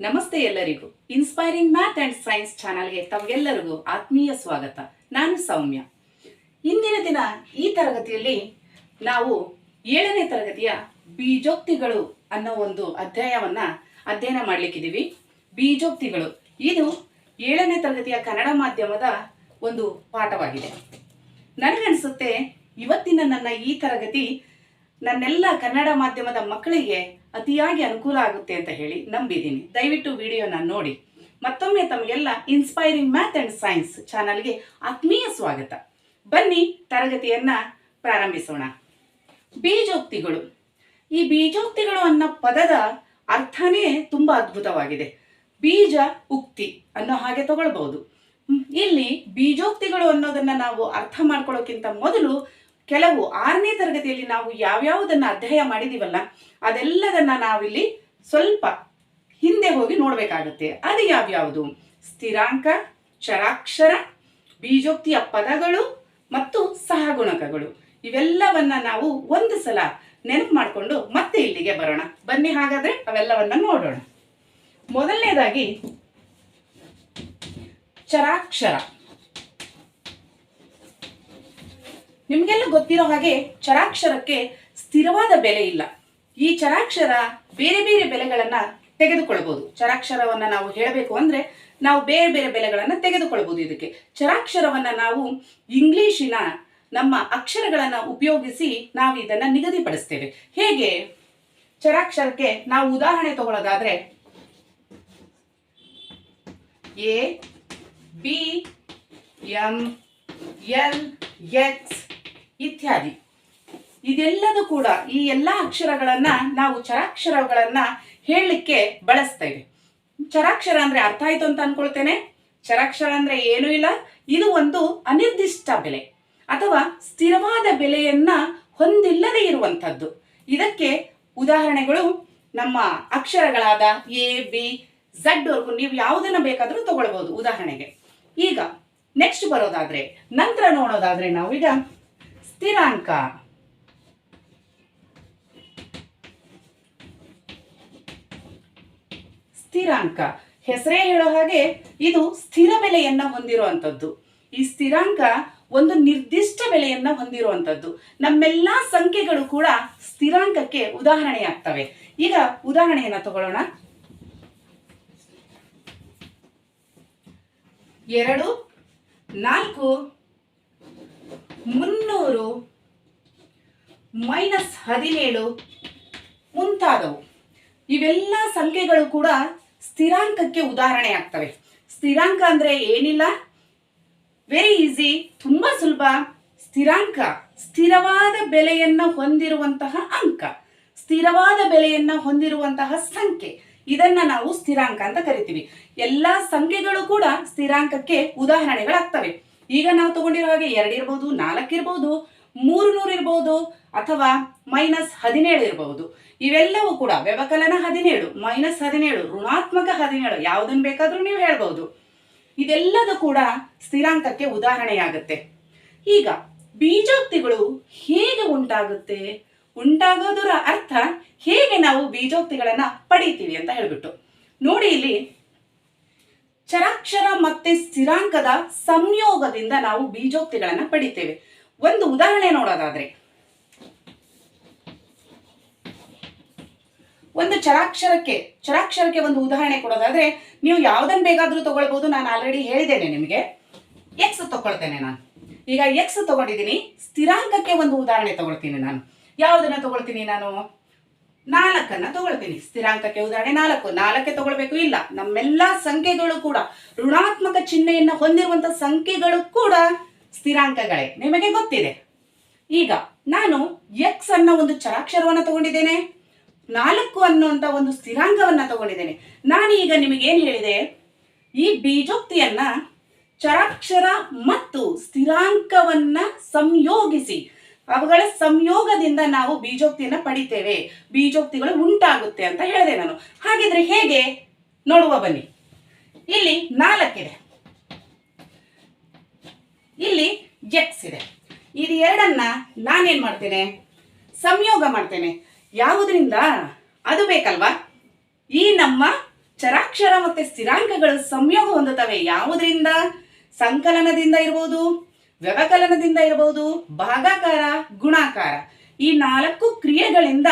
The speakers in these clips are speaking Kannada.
ನಮಸ್ತೆ ಎಲ್ಲರಿಗೂ. ಇನ್ಸ್ಪೈರಿಂಗ್ ಮ್ಯಾಥ್ ಅಂಡ್ ಸೈನ್ಸ್ ಚಾನಲ್ಗೆ ತಮಗೆಲ್ಲರಿಗೂ ಆತ್ಮೀಯ ಸ್ವಾಗತ. ನಾನು ಸೌಮ್ಯ. ಇಂದಿನ ದಿನ ಈ ತರಗತಿಯಲ್ಲಿ ನಾವು ಏಳನೇ ತರಗತಿಯ ಬೀಜೋಕ್ತಿಗಳು ಅನ್ನೋ ಒಂದು ಅಧ್ಯಾಯವನ್ನ ಅಧ್ಯಯನ ಮಾಡ್ಲಿಕ್ಕಿದ್ದೀವಿ. ಬೀಜೋಕ್ತಿಗಳು. ಇದು ಏಳನೇ ತರಗತಿಯ ಕನ್ನಡ ಮಾಧ್ಯಮದ ಒಂದು ಪಾಠವಾಗಿದೆ. ನನಗನ್ಸುತ್ತೆ ಇವತ್ತಿನ ನನ್ನ ಈ ತರಗತಿ ನನ್ನೆಲ್ಲ ಕನ್ನಡ ಮಾಧ್ಯಮದ ಮಕ್ಕಳಿಗೆ ಅತಿಯಾಗಿ ಅನುಕೂಲ ಆಗುತ್ತೆ ಅಂತ ಹೇಳಿ ನಂಬಿದ್ದೀನಿ. ದಯವಿಟ್ಟು ವಿಡಿಯೋನ ನೋಡಿ. ಮತ್ತೊಮ್ಮೆ ತಮಗೆಲ್ಲ ಇನ್ಸ್ಪೈರಿಂಗ್ ಮ್ಯಾಥ್ ಅಂಡ್ ಸೈನ್ಸ್ ಚಾನಲ್ಗೆ ಆತ್ಮೀಯ ಸ್ವಾಗತ. ಬನ್ನಿ, ತರಗತಿಯನ್ನ ಪ್ರಾರಂಭಿಸೋಣ. ಬೀಜೋಕ್ತಿಗಳು. ಈ ಬೀಜೋಕ್ತಿಗಳು ಅನ್ನೋ ಪದದ ಅರ್ಥನೇ ತುಂಬಾ ಅದ್ಭುತವಾಗಿದೆ. ಬೀಜ ಉಕ್ತಿ ಅನ್ನೋ ಹಾಗೆ ತಗೊಳ್ಬಹುದು. ಇಲ್ಲಿ ಬೀಜೋಕ್ತಿಗಳು ಅನ್ನೋದನ್ನ ನಾವು ಅರ್ಥ ಮಾಡ್ಕೊಳ್ಳೋಕ್ಕಿಂತ ಮೊದಲು ಕೆಲವು ಆರನೇ ತರಗತಿಯಲ್ಲಿ ನಾವು ಯಾವ್ಯಾವುದನ್ನ ಅಧ್ಯಯನ ಮಾಡಿದೀವಲ್ಲ, ಅದೆಲ್ಲದನ್ನ ನಾವಿಲ್ಲಿ ಸ್ವಲ್ಪ ಹಿಂದೆ ಹೋಗಿ ನೋಡಬೇಕಾಗುತ್ತೆ. ಅದು ಯಾವ್ಯಾವುದು? ಸ್ಥಿರಾಂಕ, ಚರಾಕ್ಷರ, ಬೀಜೋಕ್ತಿಯ ಪದಗಳು ಮತ್ತು ಸಹಗುಣಕಗಳು. ಇವೆಲ್ಲವನ್ನ ನಾವು ಒಂದು ಸಲ ನೆನಪು ಮಾಡಿಕೊಂಡು ಮತ್ತೆ ಇಲ್ಲಿಗೆ ಬರೋಣ. ಬನ್ನಿ ಹಾಗಾದ್ರೆ ಅವೆಲ್ಲವನ್ನ ನೋಡೋಣ. ಮೊದಲನೇದಾಗಿ ಚರಾಕ್ಷರ. ನಿಮಗೆಲ್ಲ ಗೊತ್ತಿರೋ ಹಾಗೆ ಚರಾಕ್ಷರಕ್ಕೆ ಸ್ಥಿರವಾದ ಬೆಲೆ ಇಲ್ಲ. ಈ ಚರಾಕ್ಷರ ಬೇರೆ ಬೇರೆ ಬೆಲೆಗಳನ್ನ ತೆಗೆದುಕೊಳ್ಬಹುದು ಚರಾಕ್ಷರವನ್ನ ನಾವು ಹೇಳಬೇಕು ಅಂದ್ರೆ ನಾವು ಬೇರೆ ಬೇರೆ ಬೆಲೆಗಳನ್ನ ತೆಗೆದುಕೊಳ್ಬಹುದು ಇದಕ್ಕೆ. ಚರಾಕ್ಷರವನ್ನ ನಾವು ಇಂಗ್ಲಿಶಿನ ನಮ್ಮ ಅಕ್ಷರಗಳನ್ನ ಉಪಯೋಗಿಸಿ ನಾವು ಇದನ್ನ ನಿಗದಿಪಡಿಸ್ತೇವೆ. ಹೇಗೆ? ಚರಾಕ್ಷರಕ್ಕೆ ನಾವು ಉದಾಹರಣೆ ತಗೊಳ್ಳೋದಾದ್ರೆ A, B, M, L, X ಇತ್ಯಾದಿ. ಇದೆಲ್ಲದೂ ಕೂಡ ಈ ಎಲ್ಲ ಅಕ್ಷರಗಳನ್ನ ನಾವು ಚರಾಕ್ಷರಗಳನ್ನ ಹೇಳಲಿಕ್ಕೆ ಬಳಸ್ತೇವೆ ಚರಾಕ್ಷರ ಅಂದ್ರೆ ಅರ್ಥ ಆಯ್ತು ಅಂತ ಅನ್ಕೊಳ್ತೇನೆ. ಚರಾಕ್ಷರ ಅಂದ್ರೆ ಏನೂ ಇಲ್ಲ. ಇದು ಒಂದು ಅನಿರ್ದಿಷ್ಟ ಬೆಲೆ ಅಥವಾ ಸ್ಥಿರವಾದ ಬೆಲೆಯನ್ನ ಹೊಂದಿಲ್ಲದೆ ಇರುವಂಥದ್ದು. ಇದಕ್ಕೆ ಉದಾಹರಣೆಗಳು ನಮ್ಮ ಅಕ್ಷರಗಳಾದ ಎ, ಬಿ, ಝಡ್ ವರ್ಗು ನೀವು ಯಾವುದನ್ನ ಬೇಕಾದರೂ ತಗೊಳ್ಬಹುದು ಉದಾಹರಣೆಗೆ. ಈಗ ನೆಕ್ಸ್ಟ್ ಬರೋದಾದ್ರೆ, ನಂತರ ನೋಡೋದಾದ್ರೆ ನಾವೀಗ ಸ್ಥಿರಾಂಕ. ಸ್ಥಿರಾಂಕ. ಹೆಸರೇ ಹೇಳೋ ಹಾಗೆ ಇದು ಸ್ಥಿರ ಬೆಲೆಯನ್ನ ಹೊಂದಿರುವಂಥದ್ದು. ಈ ಸ್ಥಿರಾಂಕ ಒಂದು ನಿರ್ದಿಷ್ಟ ಬೆಲೆಯನ್ನ ಹೊಂದಿರುವಂಥದ್ದು. ನಮ್ಮೆಲ್ಲಾ ಸಂಖ್ಯೆಗಳು ಕೂಡ ಸ್ಥಿರಾಂಕಕ್ಕೆ ಉದಾಹರಣೆಯಾಗ್ತವೆ. ಈಗ ಉದಾಹರಣೆಯನ್ನ ತಗೊಳ್ಳೋಣ. ಎರಡು, ನಾಲ್ಕು ಮುನ್ನೂರು ಮೈನಸ್ ಹದಿನೇಳು ಮುಂತಾದವು. ಇವೆಲ್ಲ ಸಂಖ್ಯೆಗಳು ಕೂಡ ಸ್ಥಿರಾಂಕಕ್ಕೆ ಉದಾಹರಣೆ ಆಗ್ತವೆ. ಸ್ಥಿರಾಂಕ ಅಂದ್ರೆ ಏನಿಲ್ಲ? ವೆರಿ ಈಸಿ ತುಂಬಾ ಸುಲಭ. ಸ್ಥಿರಾಂಕ, ಸ್ಥಿರವಾದ ಬೆಲೆಯನ್ನ ಹೊಂದಿರುವಂತಹ ಅಂಕ. ಸ್ಥಿರವಾದ ಬೆಲೆಯನ್ನ ಹೊಂದಿರುವಂತಹ ಸಂಖ್ಯೆ. ಇದನ್ನ ನಾವು ಸ್ಥಿರಾಂಕ ಅಂತ ಕರಿತೀವಿ. ಎಲ್ಲಾ ಸಂಖ್ಯೆಗಳು ಕೂಡ ಸ್ಥಿರಾಂಕಕ್ಕೆ ಉದಾಹರಣೆಗಳಾಗ್ತವೆ. ಈಗ ನಾವು ತಗೊಂಡಿರೋ ಹಾಗೆ ಎರಡು ಇರ್ಬೋದು, ನಾಲ್ಕು ಇರ್ಬೋದು, ಮೂರು ನೂರು ಇರ್ಬೋದು, ಅಥವಾ ಮೈನಸ್ ಹದಿನೇಳು ಇರಬಹುದು ಇವೆಲ್ಲವೂ ಕೂಡ ವ್ಯವಕಲನ ಹದಿನೇಳು, ಮೈನಸ್ ಹದಿನೇಳು, ಋಣಾತ್ಮಕ ಹದಿನೇಳು, ಯಾವುದನ್ನು ಬೇಕಾದರೂ ನೀವು ಹೇಳ್ಬೋದು. ಇದೆಲ್ಲದೂ ಕೂಡ ಸ್ಥಿರಾಂಕಕ್ಕೆ ಉದಾಹರಣೆಯಾಗುತ್ತೆ. ಈಗ ಬೀಜೋಕ್ತಿಗಳು ಹೇಗೆ ಉಂಟಾಗುತ್ತೆ? ಉಂಟಾಗೋದರ ಅರ್ಥ ಹೇಗೆ ನಾವು ಬೀಜೋಕ್ತಿಗಳನ್ನು ಪಡೀತೀವಿ ಅಂತ ಹೇಳಿಬಿಟ್ಟು. ನೋಡಿ ಇಲ್ಲಿ ಚರಾಕ್ಷರ ಮತ್ತೆ ಸ್ಥಿರಾಂಕದ ಸಂಯೋಗದಿಂದ ನಾವು ಬೀಜೋಕ್ತಿಗಳನ್ನ ಪಡಿತೇವೆ. ಒಂದು ಉದಾಹರಣೆ ನೋಡೋದಾದ್ರೆ, ಒಂದು ಚರಾಕ್ಷರಕ್ಕೆ ಚರಾಕ್ಷರಕ್ಕೆ ಒಂದು ಉದಾಹರಣೆ ಕೊಡೋದಾದ್ರೆ, ನೀವು ಯಾವ್ದನ್ನ ಬೇಕಾದ್ರೂ ತಗೊಳ್ಬಹುದು ನಾನು ಆಲ್ರೆಡಿ ಹೇಳಿದ್ದೇನೆ ನಿಮಗೆ. ಎಕ್ಸ್ ತಗೊಳ್ತೇನೆ ನಾನು. ಈಗ ಎಕ್ಸ್ ತಗೊಂಡಿದ್ದೀನಿ, ಸ್ಥಿರಾಂಕಕ್ಕೆ ಒಂದು ಉದಾಹರಣೆ ತಗೊಳ್ತೀನಿ ನಾನು. ಯಾವುದನ್ನ ತಗೊಳ್ತೀನಿ ನಾನು? ನಾಲ್ಕನ್ನ ತಗೊಳ್ತೀನಿ. ಸ್ಥಿರಾಂಕಕ್ಕೆ ಉದಾಹರಣೆ ನಾಲ್ಕು. ನಾಲ್ಕೆ ತಗೊಳ್ಬೇಕು, ಇಲ್ಲ. ನಮ್ಮೆಲ್ಲ ಸಂಖ್ಯೆಗಳು ಕೂಡ, ಋಣಾತ್ಮಕ ಚಿಹ್ನೆಯನ್ನ ಹೊಂದಿರುವಂತ ಸಂಖ್ಯೆಗಳು ಕೂಡ ಸ್ಥಿರಾಂಕಗಳೇ. ನಿಮಗೆ ಗೊತ್ತಿದೆ. ಈಗ ನಾನು ಎಕ್ಸ್ ಅನ್ನೋ ಒಂದು ಚರಾಕ್ಷರವನ್ನ ತಗೊಂಡಿದ್ದೇನೆ. ನಾಲ್ಕು ಅನ್ನುವಂತ ಒಂದು ಸ್ಥಿರಾಂಕವನ್ನ ತಗೊಂಡಿದ್ದೇನೆ. ನಾನು ಈಗ ನಿಮಗೆ ಏನ್ ಹೇಳಿದೆ? ಈ ಬೀಜೋಕ್ತಿಯನ್ನ ಚರಾಕ್ಷರ ಮತ್ತು ಸ್ಥಿರಾಂಕವನ್ನ ಸಂಯೋಗಿಸಿ ಅವುಗಳ ಸಂಯೋಗದಿಂದ ನಾವು ಬೀಜೋಕ್ತಿಯನ್ನ ಪಡಿತೇವೆ. ಬೀಜೋಕ್ತಿಗಳು ಉಂಟಾಗುತ್ತೆ ಅಂತ ಹೇಳಿದೆ ನಾನು. ಹಾಗಿದ್ರೆ ಹೇಗೆ? ನೋಡುವ ಬನ್ನಿ. ಇಲ್ಲಿ ನಾಲ್ಕಿದೆ. ಇಲ್ಲಿ ಜೆಕ್ಸ್ ಇದೆ. ಇದು ಎರಡನ್ನ ನಾನೇನ್ ಮಾಡ್ತೇನೆ? ಸಂಯೋಗ ಮಾಡ್ತೇನೆ. ಯಾವುದರಿಂದ? ಅದು ಬೇಕಲ್ವಾ? ಈ ನಮ್ಮ ಚರಾಕ್ಷರ ಮತ್ತೆ ಸ್ಥಿರಾಂಕಗಳು ಸಂಯೋಗ ಹೊಂದುತ್ತವೆ. ಯಾವುದರಿಂದ? ಸಂಕಲನದಿಂದ ಇರಬಹುದು ವ್ಯವಕಲನದಿಂದ ಇರಬಹುದು, ಭಾಗಾಕಾರ, ಗುಣಾಕಾರ. ಈ ನಾಲ್ಕು ಕ್ರಿಯೆಗಳಿಂದ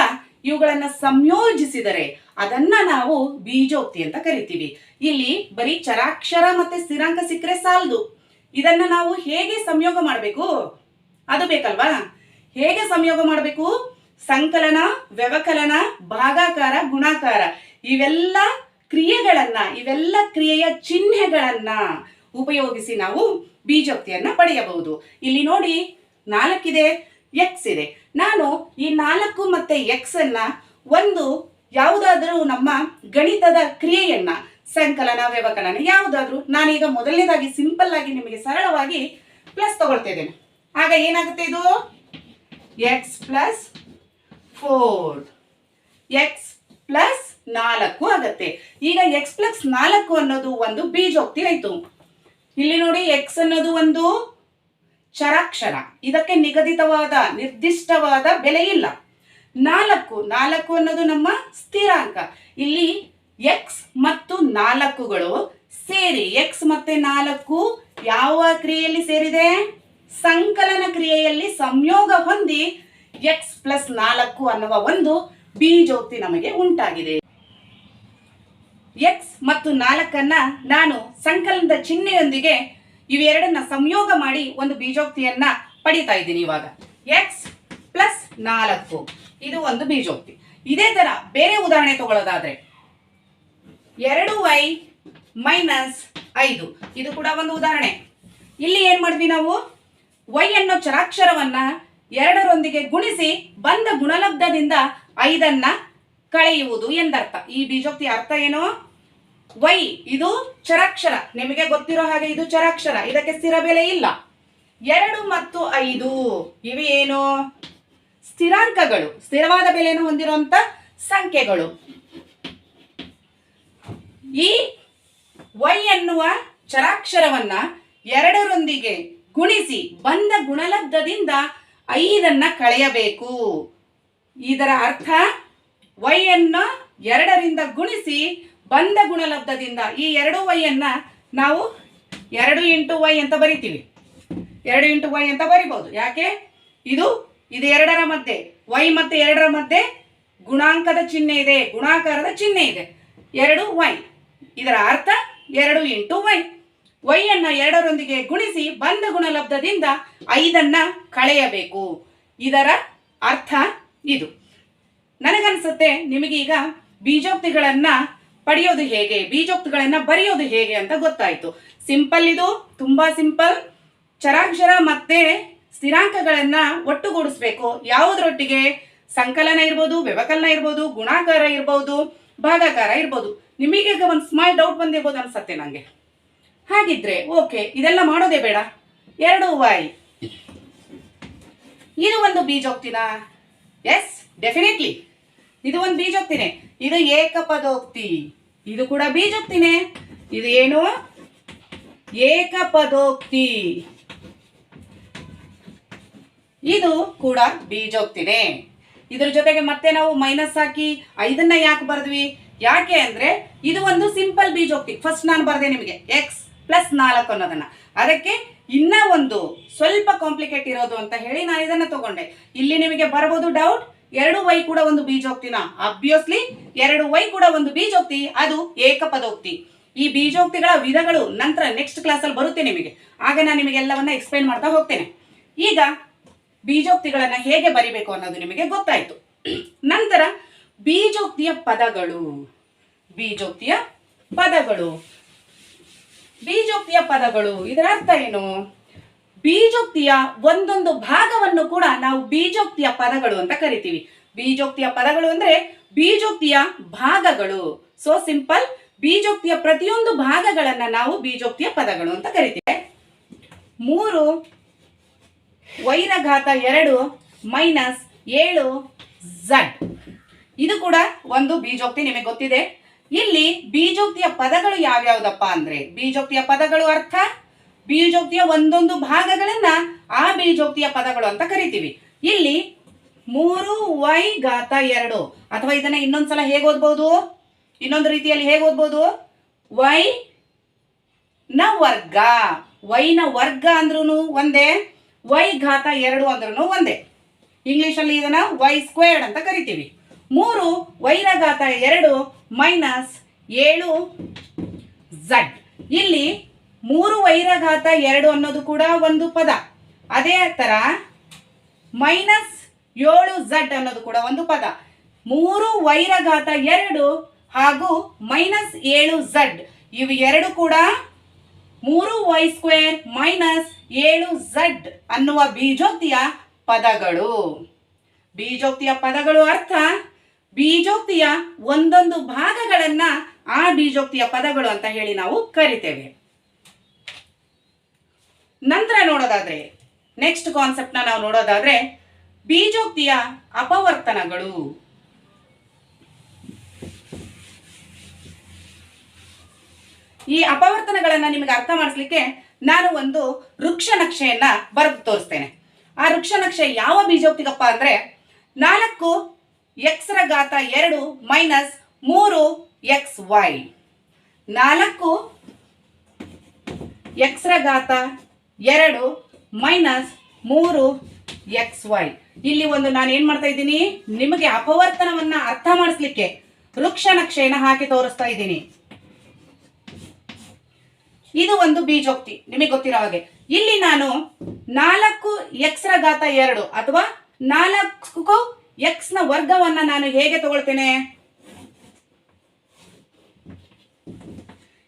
ಇವುಗಳನ್ನ ಸಂಯೋಜಿಸಿದರೆ ಅದನ್ನ ನಾವು ಬೀಜೋಕ್ತಿ ಅಂತ ಕರಿತೀವಿ. ಇಲ್ಲಿ ಬರೀ ಚರಾಕ್ಷರ ಮತ್ತೆ ಸ್ಥಿರಾಂಕ ಸಿಕ್ಕರೆ ಸಾಲದು. ಇದನ್ನ ನಾವು ಹೇಗೆ ಸಂಯೋಗ ಮಾಡಬೇಕು? ಅದು ಬೇಕಲ್ವಾ? ಹೇಗೆ ಸಂಯೋಗ ಮಾಡಬೇಕು? ಸಂಕಲನ, ವ್ಯವಕಲನ, ಭಾಗಾಕಾರ, ಗುಣಾಕಾರ. ಇವೆಲ್ಲ ಕ್ರಿಯೆಗಳನ್ನ, ಇವೆಲ್ಲ ಕ್ರಿಯೆಯ ಚಿಹ್ನೆಗಳನ್ನ ಉಪಯೋಗಿಸಿ ನಾವು ಬೀಜೋಕ್ತಿಯನ್ನ ಪಡೆಯಬಹುದು. ಇಲ್ಲಿ ನೋಡಿ ನಾಲ್ಕಿದೆ ಎಕ್ಸ್ ಇದೆ. ನಾನು ಈ ನಾಲ್ಕು ಮತ್ತೆ ಎಕ್ಸ್ ಅನ್ನ ಒಂದು ಯಾವುದಾದ್ರೂ ನಮ್ಮ ಗಣಿತದ ಕ್ರಿಯೆಯನ್ನ ಸಂಕಲನ ವ್ಯವಕಲನ ಯಾವುದಾದ್ರೂ, ನಾನೀಗ ಮೊದಲನೇದಾಗಿ ಸಿಂಪಲ್ ಆಗಿ ನಿಮಗೆ ಸರಳವಾಗಿ ಪ್ಲಸ್ ತಗೊಳ್ತಾ ಇದ್ದೇನೆ ಆಗ ಏನಾಗುತ್ತೆ ಇದು? X plus four X plus ನಾಲ್ಕು ಆಗತ್ತೆ. ಈಗ ಎಕ್ಸ್ ಪ್ಲಸ್ ನಾಲ್ಕು ಅನ್ನೋದು ಒಂದು ಬೀಜೋಕ್ತಿ ಆಯ್ತು. ಇಲ್ಲಿ ನೋಡಿ ಎಕ್ಸ್ ಅನ್ನೋದು ಒಂದು ಚರಾಕ್ಷರ. ಇದಕ್ಕೆ ನಿಗದಿತವಾದ, ನಿರ್ದಿಷ್ಟವಾದ ಬೆಲೆ ಇಲ್ಲ. ನಾಲ್ಕು ನಾಲ್ಕು ಅನ್ನೋದು ನಮ್ಮ ಸ್ಥಿರಾಂಕ. ಇಲ್ಲಿ ಎಕ್ಸ್ ಮತ್ತು ನಾಲ್ಕುಗಳು ಸೇರಿ ಎಕ್ಸ್ ಮತ್ತೆ ನಾಲ್ಕು ಯಾವ ಕ್ರಿಯೆಯಲ್ಲಿ ಸೇರಿದೆ? ಸಂಕಲನ ಕ್ರಿಯೆಯಲ್ಲಿ ಸಂಯೋಗ ಹೊಂದಿ ಎಕ್ಸ್ ಪ್ಲಸ್ ನಾಲ್ಕು ಅನ್ನುವ ಒಂದು ಬೀಜೋಕ್ತಿ ನಮಗೆ ಉಂಟಾಗಿದೆ. ಎಕ್ಸ್ ಮತ್ತು ನಾಲ್ಕನ್ನ ನಾನು ಸಂಕಲನದ ಚಿಹ್ನೆಯೊಂದಿಗೆ ಇವೆರಡನ್ನ ಸಂಯೋಗ ಮಾಡಿ ಒಂದು ಬೀಜೋಕ್ತಿಯನ್ನ ಪಡಿತಾ ಇದ್ದೀನಿ ಇವಾಗ. ಎಕ್ಸ್ ಪ್ಲಸ್ ನಾಲ್ಕು. ಇದು ಒಂದು ಬೀಜೋಕ್ತಿ. ಇದೇ ತರ ಬೇರೆ ಉದಾಹರಣೆ ತಗೊಳ್ಳೋದಾದ್ರೆ ಎರಡು ವೈ ಮೈನಸ್ ಐದು. ಇದು ಕೂಡ ಒಂದು ಉದಾಹರಣೆ. ಇಲ್ಲಿ ಏನ್ ಮಾಡಿದ್ವಿ ನಾವು? ವೈ ಅನ್ನೋ ಚರಾಕ್ಷರವನ್ನ ಎರಡರೊಂದಿಗೆ ಗುಣಿಸಿ ಬಂದ ಗುಣಲಬ್ಧದಿಂದ ಐದನ್ನ ಕಳೆಯುವುದು ಎಂದರ್ಥ. ಈ ಬೀಜೋಕ್ತಿ ಅರ್ಥ ಏನು? ವೈ, ಇದು ಚರಾಕ್ಷರ. ನಿಮಗೆ ಗೊತ್ತಿರೋ ಹಾಗೆ ಇದು ಚರಾಕ್ಷರ. ಇದಕ್ಕೆ ಸ್ಥಿರ ಬೆಲೆ ಇಲ್ಲ. ಎರಡು ಮತ್ತು ಐದು, ಇವೆ ಏನು? ಸ್ಥಿರಾಂಕಗಳು. ಸ್ಥಿರವಾದ ಬೆಲೆಯನ್ನು ಹೊಂದಿರುವಂತ ಸಂಖ್ಯೆಗಳು. ಈ ವೈ ಎನ್ನುವ ಚರಾಕ್ಷರವನ್ನ ಎರಡರೊಂದಿಗೆ ಗುಣಿಸಿ, ಬಂದ ಗುಣಲಬ್ಧದಿಂದ ಐದನ್ನ ಕಳೆಯಬೇಕು. ಇದರ ಅರ್ಥ ವೈ ಅನ್ನ ಎರಡರಿಂದ ಗುಣಿಸಿ ಬಂದ ಗುಣಲಬ್ಧದಿಂದ ಈ ಎರಡು ವೈ ಅನ್ನ ನಾವು ಎರಡು ಇಂಟು ವೈ ಅಂತ ಬರಿತೀವಿ. ಎರಡು ಇಂಟು ವೈ ಅಂತ ಬರಿಬಹುದು. ಯಾಕೆ? ಇದು ಇದು ಎರಡರ ಮಧ್ಯೆ, ವೈ ಮತ್ತೆ ಎರಡರ ಮಧ್ಯೆ ಗುಣಾಂಕದ ಚಿಹ್ನೆ ಇದೆ, ಗುಣಾಕಾರದ ಚಿಹ್ನೆ ಇದೆ. ಎರಡು ವೈ. ಇದರ ಅರ್ಥ ಎರಡು ಇಂಟು ವೈ. ವೈ ಅನ್ನ ಎರಡರೊಂದಿಗೆ ಗುಣಿಸಿ ಬಂದ ಗುಣಲಬ್ಧದಿಂದ ಐದನ್ನ ಕಳೆಯಬೇಕು. ಇದರ ಅರ್ಥ ಇದು. ನನಗನ್ಸುತ್ತೆ ನಿಮಗೀಗ ಬೀಜೋಕ್ತಿಗಳನ್ನ ಪಡೆಯೋದು ಹೇಗೆ? ಬೀಜೋಕ್ತಿಗಳನ್ನ ಬರೆಯೋದು ಹೇಗೆ ಅಂತ ಗೊತ್ತಾಯ್ತು. ಸಿಂಪಲ್ ಇದು, ತುಂಬಾ ಸಿಂಪಲ್. ಚರಾಕ್ಷರ ಮತ್ತೆ ಸ್ಥಿರಾಂಕಗಳನ್ನ ಒಟ್ಟುಗೂಡಿಸ್ಬೇಕು. ಯಾವುದ್ರೊಟ್ಟಿಗೆ? ಸಂಕಲನ ಇರ್ಬೋದು, ವ್ಯವಕಲನ ಇರ್ಬೋದು, ಗುಣಾಕಾರ ಇರ್ಬೋದು, ಭಾಗಾಕಾರ ಇರ್ಬೋದು. ನಿಮಗೆ ಒಂದು ಸ್ಮಾಲ್ ಡೌಟ್ ಬಂದಿರ್ಬೋದು ಅನ್ಸತ್ತೆ ನನಗೆ ಹಾಗಿದ್ರೆ ಓಕೆ ಇದೆಲ್ಲ ಮಾಡೋದೇ ಬೇಡ. ಎರಡು ವೈ ಇದು ಒಂದು ಬೀಜೋಕ್ತಿನ. ಎಸ್ ಡೆಫಿನೆಟ್ಲಿ ಇದು ಒಂದು ಬೀಜೋಕ್ತಿನೇ. ಇದು ಏಕಪದೋಕ್ತಿ. ಇದು ಕೂಡ ಬೀಜೋಕ್ತಿನೇ. ಇದು ಏನು? ಏಕಪದೋಕ್ತಿ. ಇದು ಕೂಡ ಬೀಜೋಕ್ತಿನೇ. ಇದ್ರ ಜೊತೆಗೆ ಮತ್ತೆ ನಾವು ಮೈನಸ್ ಹಾಕಿ ಐದನ್ನ ಯಾಕೆ ಬರೆದ್ವಿ? ಯಾಕೆ ಅಂದ್ರೆ ಇದು ಒಂದು ಸಿಂಪಲ್ ಬೀಜೋಕ್ತಿ. ಫಸ್ಟ್ ನಾನು ಬರ್ದೆ ನಿಮಗೆ. ಎಕ್ಸ್ ಪ್ಲಸ್ ನಾಲ್ಕು ಅನ್ನೋದನ್ನ. ಅದಕ್ಕೆ ಇನ್ನ ಒಂದು ಸ್ವಲ್ಪ ಕಾಂಪ್ಲಿಕೇಟ್ ಇರೋದು ಅಂತ ಹೇಳಿ ನಾನು ಇದನ್ನ ತಗೊಂಡೆ. ಇಲ್ಲಿ ನಿಮಗೆ ಬರಬಹುದು ಡೌಟ್ ಎರಡು ವೈ ಕೂಡ ಒಂದು ಬೀಜೋಕ್ತಿನ? ಅಬ್ವಿಯಸ್ಲಿ ಎರಡು ವೈ ಕೂಡ ಒಂದು ಬೀಜೋಕ್ತಿ, ಅದು ಏಕಪದೋಕ್ತಿ. ಈ ಬೀಜೋಕ್ತಿಗಳ ವಿಧಗಳು ನಂತರ ನೆಕ್ಸ್ಟ್ ಕ್ಲಾಸಲ್ಲಿ ಬರುತ್ತೆ ನಿಮಗೆ. ಆಗ ನಾನು ನಿಮಗೆ ಎಲ್ಲವನ್ನ ಎಕ್ಸ್ಪ್ಲೈನ್ ಮಾಡ್ತಾ ಹೋಗ್ತೇನೆ. ಈಗ ಬೀಜೋಕ್ತಿಗಳನ್ನ ಹೇಗೆ ಬರಿಬೇಕು ಅನ್ನೋದು ನಿಮಗೆ ಗೊತ್ತಾಯ್ತು. ನಂತರ ಬೀಜೋಕ್ತಿಯ ಪದಗಳು. ಬೀಜೋಕ್ತಿಯ ಪದಗಳು. ಬೀಜೋಕ್ತಿಯ ಪದಗಳು. ಇದರ ಅರ್ಥ ಏನು? ಬೀಜೋಕ್ತಿಯ ಒಂದೊಂದು ಭಾಗವನ್ನು ಕೂಡ ನಾವು ಬೀಜೋಕ್ತಿಯ ಪದಗಳು ಅಂತ ಕರಿತೀವಿ. ಬೀಜೋಕ್ತಿಯ ಪದಗಳು ಅಂದ್ರೆ ಬೀಜೋಕ್ತಿಯ ಭಾಗಗಳು. ಸೊ ಸಿಂಪಲ್ ಬೀಜೋಕ್ತಿಯ ಪ್ರತಿಯೊಂದು ಭಾಗಗಳನ್ನ ನಾವು ಬೀಜೋಕ್ತಿಯ ಪದಗಳು ಅಂತ ಕರಿತೀವಿ. ಮೂರು, ವೈರಘಾತ ಎರಡು ಮೈನಸ್ ಏಳು ಝಡ್ ಇದು ಕೂಡ ಒಂದು ಬೀಜೋಕ್ತಿ ನಿಮಗೆ ಗೊತ್ತಿದೆ. ಇಲ್ಲಿ ಬೀಜೋಕ್ತಿಯ ಪದಗಳು ಯಾವ್ಯಾವ್ದಪ್ಪ ಅಂದ್ರೆ ಬೀಜೋಕ್ತಿಯ ಪದಗಳು ಅರ್ಥ? ಬೀಜೋಕ್ತಿಯ ಒಂದೊಂದು ಭಾಗಗಳನ್ನ ಆ ಬೀಜೋಕ್ತಿಯ ಪದಗಳು ಅಂತ ಕರಿತೀವಿ. ಇಲ್ಲಿ ಮೂರು ವೈ ಘಾತ ಎರಡು. ಅಥವಾ ಇದನ್ನ ಇನ್ನೊಂದ್ಸಲ ಹೇಗೆ ಓದ್ಬೋದು? ಇನ್ನೊಂದು ರೀತಿಯಲ್ಲಿ ಹೇಗೆ ಓದ್ಬೋದು? ವೈ ನ ವರ್ಗ. ವೈನ ವರ್ಗ ಅಂದ್ರೂ ಒಂದೇ, ವೈ ಘಾತ ಎರಡು ಅಂದ್ರೂ ಒಂದೇ. ಇಂಗ್ಲಿಷಲ್ಲಿ ಇದನ್ನ ವೈ ಸ್ಕ್ವೇರ್ಡ್ ಅಂತ ಕರಿತೀವಿ. ಮೂರು ವೈನ ಘಾತ ಎರಡು ಮೈನಸ್ ಏಳು ಝಡ್. ಇಲ್ಲಿ ಮೂರು ವೈರಘಾತ ಎರಡು ಅನ್ನೋದು ಕೂಡ ಒಂದು ಪದ. ಅದೇ ಥರ ಮೈನಸ್ ಏಳು ಝಡ್ ಅನ್ನೋದು ಕೂಡ ಒಂದು ಪದ. ಮೂರು ವೈರಘಾತ ಎರಡು ಹಾಗೂ ಮೈನಸ್ ಏಳು ಝಡ್, ಇವು ಎರಡು ಕೂಡ ಮೂರು ವೈ ಸ್ಕ್ವೇರ್ ಮೈನಸ್ ಏಳು ಝಡ್ ಅನ್ನುವ ಬೀಜೋಕ್ತಿಯ ಪದಗಳು. ಬೀಜೋಕ್ತಿಯ ಪದಗಳು ಅರ್ಥ, ಬೀಜೋಕ್ತಿಯ ಒಂದೊಂದು ಭಾಗಗಳನ್ನ ಆ ಬೀಜೋಕ್ತಿಯ ಪದಗಳು ಅಂತ ಹೇಳಿ ನಾವು ಕರಿತೇವೆ. ನಂತರ ನೋಡೋದಾದ್ರೆ ನೆಕ್ಸ್ಟ್ ಕಾನ್ಸೆಪ್ಟ್ನ ನಾವು ನೋಡೋದಾದ್ರೆ, ಬೀಜೋಕ್ತಿಯ ಅಪವರ್ತನಗಳು. ಈ ಅಪವರ್ತನಗಳನ್ನು ನಿಮಗೆ ಅರ್ಥ ಮಾಡಿಸ್ಲಿಕ್ಕೆ ನಾನು ಒಂದು ವೃಕ್ಷ ನಕ್ಷೆಯನ್ನ ಬರೆದು ತೋರಿಸ್ತೇನೆ. ಆ ವೃಕ್ಷ ನಕ್ಷೆ ಯಾವ ಬೀಜೋಕ್ತಿಗಪ್ಪ ಅಂದ್ರೆ, ನಾಲ್ಕು ಎಕ್ಸ್ರ ಘಾತ ಎರಡು ಮೈನಸ್ ಮೂರು ಎಕ್ಸ್ ವೈ. ನಾಲ್ಕು ಎಕ್ಸ್ರ ಘಾತ ಎರಡು ಮೈನಸ್ ಮೂರು ಎಕ್ಸ್ ವೈ ಇಲ್ಲಿ ಒಂದು ನಾನು ಏನು ಮಾಡ್ತಾ ಇದ್ದೀನಿ? ನಿಮಗೆ ಅಪವರ್ತನವನ್ನ ಅರ್ಥ ಮಾಡಿಸ್ಲಿಕ್ಕೆ ವೃಕ್ಷ ನಕ್ಷೆಯನ್ನು ಹಾಕಿ ತೋರಿಸ್ತಾ ಇದ್ದೀನಿ. ಇದು ಒಂದು ಬೀಜೋಕ್ತಿ. ನಿಮಗೆ ಗೊತ್ತಿರೋ ಹಾಗೆ. ಇಲ್ಲಿ ನಾನು ನಾಲ್ಕು ಎಕ್ಸ್ರ ಘಾತ ಎರಡು ಅಥವಾ ನಾಲ್ಕು ಎಕ್ಸ್ನ ವರ್ಗವನ್ನ ನಾನು ಹೇಗೆ ತಗೊಳ್ತೇನೆ?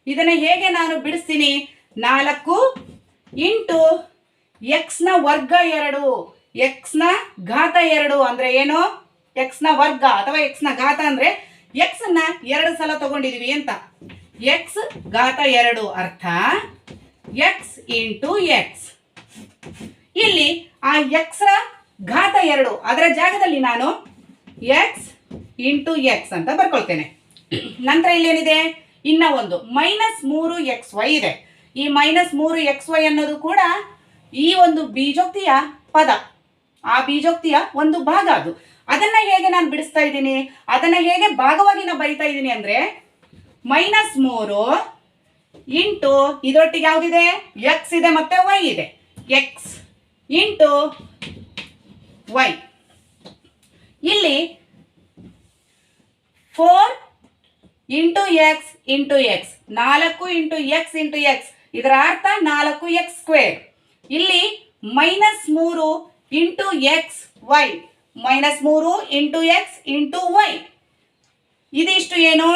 ಇದನ್ನ ಹೇಗೆ ನಾನು ಬಿಡಿಸ್ತೀನಿ? ನಾಲ್ಕು ಇಂಟು ಎಕ್ಸ್ನ ವರ್ಗ ಎರಡು ಎಕ್ಸ್ನ ಘಾತ ಎರಡು ಅಂದ್ರೆ ಏನು? ಎಕ್ಸ್ನ ವರ್ಗ ಅಥವಾ ಎಕ್ಸ್ನ ಘಾತ ಅಂದ್ರೆ ಎಕ್ಸ್ನ ಎರಡು ಸಲ ತಗೊಂಡಿದೀವಿ ಅಂತ ಎಕ್ಸ್ ಘಾತ ಎರಡು ಅರ್ಥ ಎಕ್ಸ್ ಇಂಟು ಎಕ್ಸ್ ಇಲ್ಲಿ ಆ ಎಕ್ಸ್ ರ ಘಾತ ಎರಡು, ಅದರ ಜಾಗದಲ್ಲಿ ನಾನು ಎಕ್ಸ್ ಇಂಟು ಎಕ್ಸ್ ಅಂತ ಬರ್ಕೊಳ್ತೇನೆ. ನಂತರ ಇಲ್ಲೇನಿದೆ ಇನ್ನ ಒಂದು, ಮೈನಸ್ ಮೂರು ಎಕ್ಸ್ ವೈ ಇದೆ. ಈ ಮೈನಸ್ ಮೂರು ಎಕ್ಸ್ ವೈ ಅನ್ನೋದು ಕೂಡ ಈ ಒಂದು ಬೀಜೋಕ್ತಿಯ ಪದ. ಆ ಬೀಜೋಕ್ತಿಯ ಒಂದು ಭಾಗ ಅದು. ಅದನ್ನ ಹೇಗೆ ನಾನು ಬಿಡಿಸ್ತಾ ಇದ್ದೀನಿ? ಅದನ್ನ ಹೇಗೆ ಭಾಗವಾಗಿ ನಾನು ಬರಿತಾ ಇದ್ದೀನಿ ಅಂದ್ರೆ ಮೈನಸ್ ಮೂರು ಇಂಟು ಇದೊಟ್ಟಿಗೆ ಯಾವುದಿದೆ? ಎಕ್ಸ್ ಇದೆ ಮತ್ತೆ ವೈ ಇದೆ. ಎಕ್ಸ್ ಇಂಟು ವೈ ಇಲ್ಲಿ four into X into X ನಾಲ್ಕು ಇಂಟು ಎಕ್ಸ್ ಇಂಟು ಎಕ್ಸ್ ಇದರ ಅರ್ಥ ನಾಲ್ಕು ಎಕ್ಸ್ ಸ್ಕ್ವೇರ್ ಇಲ್ಲಿ ಮೈನಸ್ ಮೂರು ಇಂಟು ಎಕ್ಸ್ ವೈ ಮೈನಸ್ ಮೂರು ಇಂಟು ಎಕ್ಸ್ ಇಂಟು ವೈ ಇದಿಷ್ಟು ಏನು?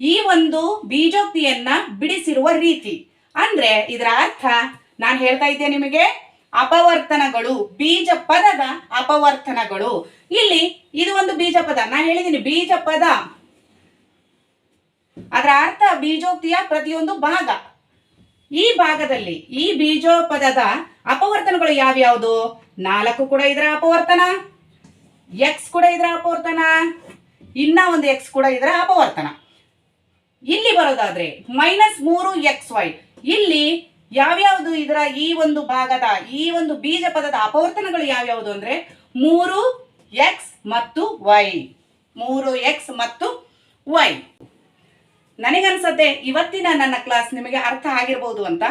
ಈ ಒಂದು ಬೀಜೋಕ್ತಿಯನ್ನ ಬಿಡಿಸಿರುವ ರೀತಿ. ಅಂದ್ರೆ ಇದರ ಅರ್ಥ ನಾನು ಹೇಳ್ತಾ ಇದ್ದೆ ನಿಮಗೆ, ಅಪವರ್ತನಗಳು ಬೀಜ ಪದದ ಅಪವರ್ತನಗಳು. ಇಲ್ಲಿ ಇದು ಒಂದು ಬೀಜ ಪದ ನಾನು ಹೇಳಿದ್ದೀನಿ ಬೀಜ ಪದ ಅದರ ಅರ್ಥ ಬೀಜೋಕ್ತಿಯ ಪ್ರತಿಯೊಂದು ಭಾಗ. ಈ ಭಾಗದಲ್ಲಿ ಈ ಬೀಜೋಪದದ ಅಪವರ್ತನಗಳು ಯಾವ್ಯಾವುದು? ನಾಲ್ಕು ಕೂಡ ಇದರ ಅಪವರ್ತನ ಎಕ್ಸ್ ಕೂಡ ಇದರ ಅಪವರ್ತನ, ಇನ್ನ ಒಂದು ಎಕ್ಸ್ ಕೂಡ ಇದರ ಅಪವರ್ತನ. ಇಲ್ಲಿ ಬರೋದಾದ್ರೆ ಮೈನಸ್ ಮೂರು ಎಕ್ಸ್ ವೈ ಇಲ್ಲಿ ಯಾವ್ಯಾವುದು ಇದರ ಈ ಒಂದು ಭಾಗದ, ಈ ಒಂದು ಬೀಜ ಪದದ ಅಪವರ್ತನಗಳು ಯಾವ್ಯಾವುದು ಅಂದ್ರೆ ಮೂರು ಎಕ್ಸ್ ಮತ್ತು ವೈ ಮೂರು ಎಕ್ಸ್ ಮತ್ತು ವೈ ನನಗನ್ಸತ್ತೆ ಇವತ್ತಿನ ನನ್ನ ಕ್ಲಾಸ್ ನಿಮಗೆ ಅರ್ಥ ಆಗಿರ್ಬೋದು ಅಂತ.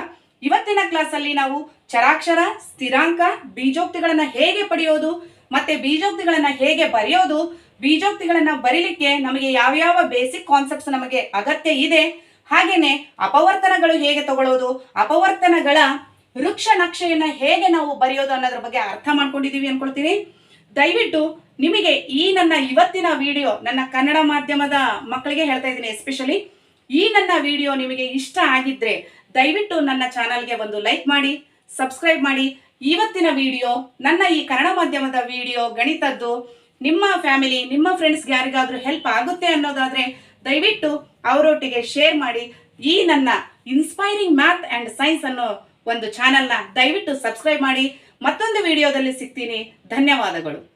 ಇವತ್ತಿನ ಕ್ಲಾಸಲ್ಲಿ ನಾವು ಚರಾಕ್ಷರ, ಸ್ಥಿರಾಂಕ, ಬೀಜೋಕ್ತಿಗಳನ್ನು ಹೇಗೆ ಪಡೆಯೋದು ಮತ್ತೆ ಬೀಜೋಕ್ತಿಗಳನ್ನು ಹೇಗೆ ಬರೆಯೋದು, ಬೀಜೋಕ್ತಿಗಳನ್ನು ಬರೀಲಿಕ್ಕೆ ನಮಗೆ ಯಾವ್ಯಾವ ಬೇಸಿಕ್ ಕಾನ್ಸೆಪ್ಟ್ಸ್ ನಮಗೆ ಅಗತ್ಯ ಇದೆ, ಹಾಗೇನೆ ಅಪವರ್ತನಗಳು ಹೇಗೆ ತಗೊಳ್ಳೋದು ಅಪವರ್ತನಗಳ ವೃಕ್ಷ ನಕ್ಷೆಯನ್ನು ಹೇಗೆ ನಾವು ಬರೆಯೋದು ಅನ್ನೋದ್ರ ಬಗ್ಗೆ ಅರ್ಥ ಮಾಡ್ಕೊಂಡಿದ್ದೀವಿ ಅನ್ಕೊಳ್ತೀನಿ. ದಯವಿಟ್ಟು ನಿಮಗೆ ಈ ನನ್ನ ಇವತ್ತಿನ ವಿಡಿಯೋ ನನ್ನ ಕನ್ನಡ ಮಾಧ್ಯಮದ ಮಕ್ಕಳಿಗೆ ಹೇಳ್ತಾ ಇದ್ದೀನಿ ಎಸ್ಪೆಷಲಿ ಈ ನನ್ನ ವಿಡಿಯೋ ನಿಮಗೆ ಇಷ್ಟ ಆಗಿದ್ರೆ ದಯವಿಟ್ಟು ನನ್ನ ಚಾನಲ್ಗೆ ಒಂದು ಲೈಕ್ ಮಾಡಿ ಸಬ್ಸ್ಕ್ರೈಬ್ ಮಾಡಿ. ಇವತ್ತಿನ ವಿಡಿಯೋ ನನ್ನ ಈ ಕನ್ನಡ ಮಾಧ್ಯಮದ ವಿಡಿಯೋ ಗಣಿತದ್ದು. ನಿಮ್ಮ ಫ್ಯಾಮಿಲಿ ನಿಮ್ಮ ಫ್ರೆಂಡ್ಸ್ಗೆ ಯಾರಿಗಾದ್ರೂ ಹೆಲ್ಪ್ ಆಗುತ್ತೆ ಅನ್ನೋದಾದ್ರೆ ದಯವಿಟ್ಟು ಅವರೊಟ್ಟಿಗೆ ಶೇರ್ ಮಾಡಿ. ಈ ನನ್ನ ಇನ್ಸ್ಪೈರಿಂಗ್ ಮ್ಯಾಥ್ ಅಂಡ್ ಸೈನ್ಸ್ ಅನ್ನೋ ಒಂದು ಚಾನಲ್ನ ದಯವಿಟ್ಟು ಸಬ್ಸ್ಕ್ರೈಬ್ ಮಾಡಿ. ಮತ್ತೊಂದು ವಿಡಿಯೋದಲ್ಲಿ ಸಿಗ್ತೀನಿ. ಧನ್ಯವಾದಗಳು.